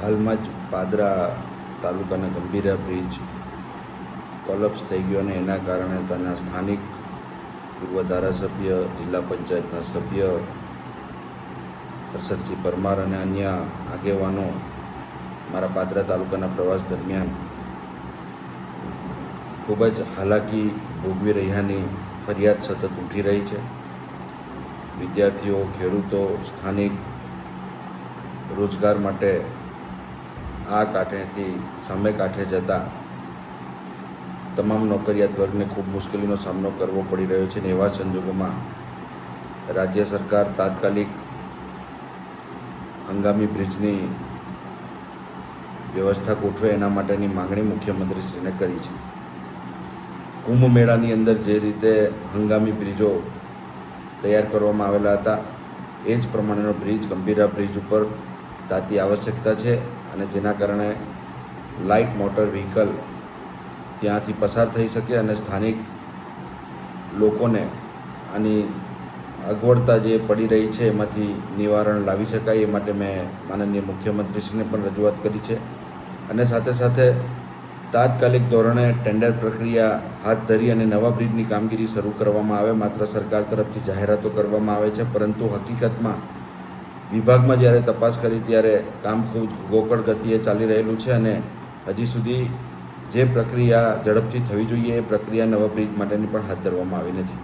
હાલમાં જ પાદરા તાલુકાના ગંભીરા બ્રિજ કોલેપ્સ થઈ ગયો અને એના કારણે તેના સ્થાનિક પૂર્વ ધારાસભ્ય, જિલ્લા પંચાયતના સભ્ય પ્રસાદસિંહ પરમાર અને અન્ય આગેવાનો મારા પાદરા તાલુકાના પ્રવાસ દરમિયાન ખૂબ જ હાલાકી ભોગવી રહ્યાની ફરિયાદ સતત ઉઠી રહી છે. વિદ્યાર્થીઓ, ખેડૂતો, સ્થાનિક રોજગાર માટે આ કાંઠેથી સામે કાંઠે જતા તમામ નોકરિયાત વર્ગને ખૂબ મુશ્કેલીનો સામનો કરવો પડી રહ્યો છે ને એવા સંજોગોમાં રાજ્ય સરકાર તાત્કાલિક હંગામી બ્રિજની વ્યવસ્થા ગોઠવે એના માટેની માંગણી મુખ્યમંત્રીશ્રીને કરી છે. કુંભ મેળાની અંદર જે રીતે હંગામી બ્રિજો તૈયાર કરવામાં આવેલા હતા, એ જ પ્રમાણેનો બ્રિજ, ગંભીરા બ્રિજ ઉપર તાતી આવશ્યકતા છે. અને જેના કારણે લાઇટ મોટર વ્હીકલ ત્યાંથી પસાર થઈ શકે અને સ્થાનિક લોકોને આની અગવડતા જે પડી રહી છે, એમાંથી નિવારણ લાવી શકાય એ માટે મેં માનનીય મુખ્યમંત્રીશ્રીને પણ રજૂઆત કરી છે. અને સાથે સાથે તાત્કાલિક ધોરણે ટેન્ડર પ્રક્રિયા હાથ ધરી અને નવા બ્રિજની કામગીરી શરૂ કરવામાં આવે, માત્ર સરકાર તરફથી જાહેરાતો કરવામાં આવે છે, પરંતુ હકીકતમાં વિભાગમાં જ્યારે તપાસ કરી ત્યારે કામ ખૂબ ગોકળ ગતિએ ચાલી રહેલું છે અને હજી સુધી જે પ્રક્રિયા ઝડપથી થવી જોઈએ એ પ્રક્રિયા નવા બ્રિજ માટેની પણ હાથ ધરવામાં આવી નથી.